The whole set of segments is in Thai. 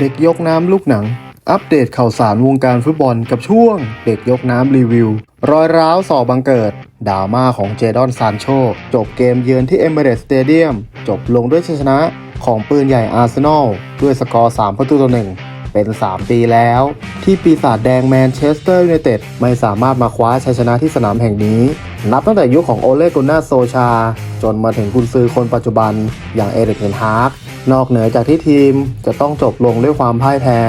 เด็กยกน้ำลูกหนัง อัปเดตข่าวสารวงการฟุตบอลกับช่วง เด็กยกน้ำรีวิว รอยร้าวสอบังเกิดดราม่าของเจดอนซานโช จบเกมเยือนที่เอเมเรสสเตเดียมจบลงด้วยชัยชนะของปืนใหญ่อาร์เซนอลด้วยสกอร์ 3 ประตูต่อหนึ่งเป็น 3 ปีแล้ว ที่ปีศาจแดงแมนเชสเตอร์ยูไนเต็ดไม่สามารถมาคว้าชัยชนะที่สนามแห่งนี้ นับตั้งแต่ยุคของโอเลกุนนาโซชา จนมาถึงกุนซือคนปัจจุบันอย่างเอริกเทนฮาก นอกเหนือจากที่ทีมจะต้องจบลงด้วยความพ่ายแพ้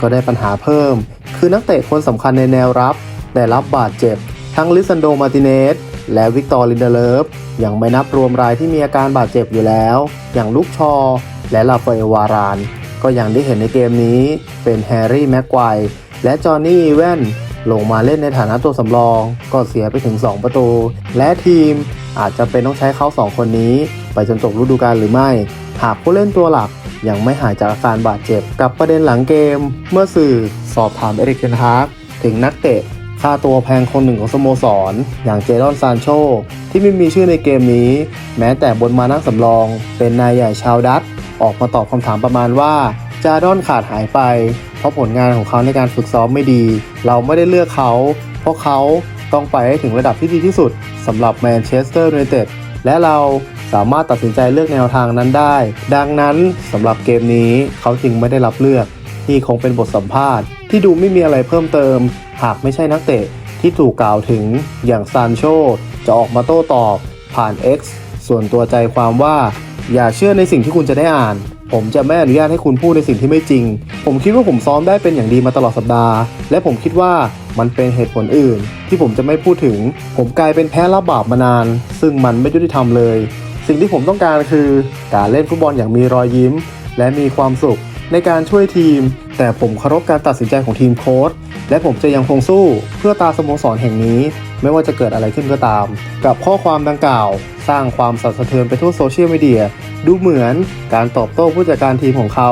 ก็ได้ปัญหาเพิ่ม คือนักเตะคนสำคัญในแนวรับ ได้รับบาดเจ็บ ทั้งลิซันโดมาร์ติเนสและวิกตอร์ลินเดเลฟยังไม่นับรวมรายที่มีอาการบาดเจ็บอยู่แล้ว อย่างลุกชอ และลาฟเอวาราน ก็อย่างที่เห็นในเกมนี้เป็นแฮร์รี่แม็กไกวและจอห์นนี่อีแวนลงมาเล่นในฐานะตัวสำรอง ก็เสียไปถึง 2 ประตู และทีมอาจจะเป็นต้องใช้เขา 2 คนนี้ ไปจนจบฤดูกาลหรือไม่ หากผู้เล่นตัวหลักยังไม่หายจากอาการบาดเจ็บ กับประเด็นหลังเกม เมื่อสื่อสอบถามเอริกเทนฮากถึงนักเตะค่าตัวแพงคนหนึ่งของสโมสรอย่างเจดอนซานโช ที่ไม่มีชื่อในเกมนี้ แม้แต่บนมานั่งสำรอง เป็นนายใหญ่ชาวดัตออกมาตอบคำถามประมาณว่าจาดอนขาดหายไป เพราะผลงานของเขาในการฝึกซ้อมไม่ดี เราไม่ได้เลือกเขา เพราะเขาต้องไปให้ถึงระดับที่ดีที่สุดสำหรับแมนเชสเตอร์ยูไนเต็ดและเรา สามารถตัดสินใจเลือกแนวทางนั้นได้ ดังนั้นสำหรับเกมนี้เขาจึงไม่ได้รับเลือก นี่คงเป็นบทสัมภาษณ์ ที่ดูไม่มีอะไรเพิ่มเติม หากไม่ใช่นักเตะที่ถูกกล่าวถึงอย่างซานโชจะออกมาโต้ตอบ ผ่าน X ส่วนตัวใจความว่า อย่าเชื่อในสิ่งที่คุณจะได้อ่าน ผมจะไม่อนุญาตให้คุณพูดในสิ่งที่ไม่จริง ผมคิดว่าผมซ้อมได้เป็นอย่างดีมาตลอดสัปดาห์ และผมคิดว่ามันเป็นเหตุผลอื่น ที่ผมจะไม่พูดถึง ผมกลายเป็นแพ้รับบาปมานาน ซึ่งมันไม่ยุติธรรมเลย สิ่งที่ผมต้องการคือ การเล่นฟุตบอลอย่างมีรอยยิ้ม และมีความสุขในการช่วยทีม แต่ผมเคารพการตัดสินใจของทีมโค้ชและผมจะยังคงสู้เพื่อตาสโมสรแห่งนี้ ไม่ว่าจะเกิดอะไรขึ้นก็ตาม กับข้อความดังกล่าว สร้างความสั่นสะเทือนไปทั่วโซเชียลมีเดียดูเหมือนการตอบโต้ผู้จัดการทีมของเขา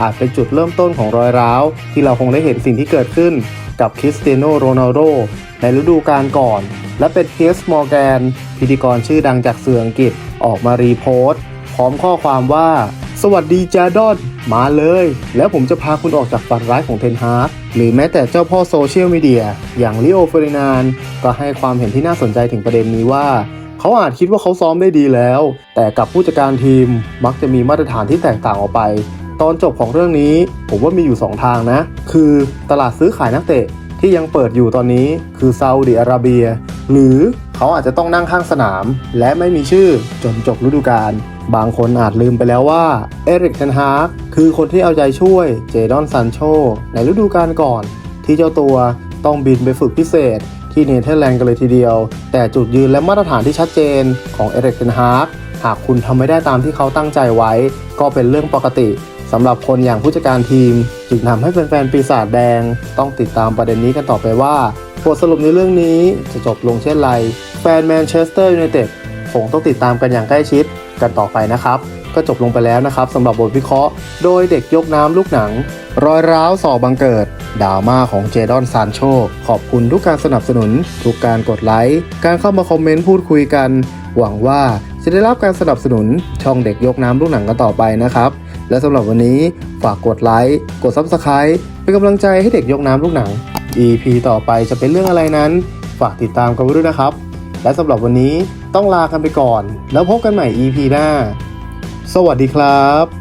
อาจเป็นจุดเริ่มต้นของรอยร้าว ที่เราคงได้เห็นสิ่งที่เกิดขึ้น กับคริสเตียโนโรนัลโดในฤดูกาลก่อน และเป็นเพียร์สมอร์แกน พิธีกรชื่อดังจากสื่ออังกฤษออกมารีโพสต์ พร้อมข้อความว่า สวัสดีจาดอนมาเลย แล้วผมจะพาคุณออกจากฝันร้ายของเทนฮาร์หรือแม้แต่เจ้าพ่อโซเชียลมีเดียอย่างลิโอเฟรินานก็ให้ความเห็นที่น่าสนใจถึงประเด็นนี้ว่าเขาอาจคิดว่าเขาซ้อมได้ดีแล้ว แต่กับผู้จัดการทีมมักจะมีมาตรฐานที่แตกต่างออกไป ตอนจบของเรื่องนี้ผมว่ามีอยู่ 2 ทางนะ คือตลาดซื้อขายนักเตะที่ยังเปิดอยู่ตอนนี้คือซาอุดิอาระเบีย หรือเขาอาจจะต้องนั่งข้างสนาม และไม่มีชื่อจนจบฤดูกาลบางคนอาจลืมไปแล้วว่าเอริกเทนฮากคือคนที่เอาใจช่วยเจดอนซันโชในฤดูกาลก่อน ที่เจ้าตัวต้องบินไปฝึกพิเศษที่เนเธอร์แลนด์กันเลยทีเดียว แต่จุดยืนและมาตรฐานที่ชัดเจนของเอริกเทนฮากหากคุณทำไม่ได้ตามที่เขาตั้งใจไว้ ก็เป็นเรื่องปกติ สำหรับคนอย่างผู้จัดการทีม จึงทำให้แฟนๆปีศาจแดง ต้องติดตามประเด็นนี้กันต่อไปว่าบทสรุปในเรื่องนี้จะจบลงเช่นไร แฟนแมนเชสเตอร์ยูไนเต็ดคงต้องติดตามกันอย่างใกล้ชิดกันต่อไปนะครับ ก็จบลงไปแล้วนะครับสำหรับบทวิเคราะห์ โดยเด็กยกน้ำลูกหนัง รอยร้าวสอบังเกิดดราม่าของเจดอนซานโช ขอบคุณทุกการสนับสนุน ทุกการกดไลค์ การเข้ามาคอมเมนต์พูดคุยกัน หวังว่าจะได้รับการสนับสนุนช่องเด็กยกน้ำลูกหนังกันต่อไปนะครับ และสำหรับวันนี้ฝากกดไลค์ กด Subscribe เป็นกำลังใจให้เด็กยกน้ำลูกหนัง EP ต่อไปจะเป็นเรื่องอะไรนั้น ฝากติดตามกันไว้ด้วยนะครับ และสำหรับวันนี้ต้องลากันไปก่อน แล้วพบกันใหม่ EP หน้า สวัสดีครับ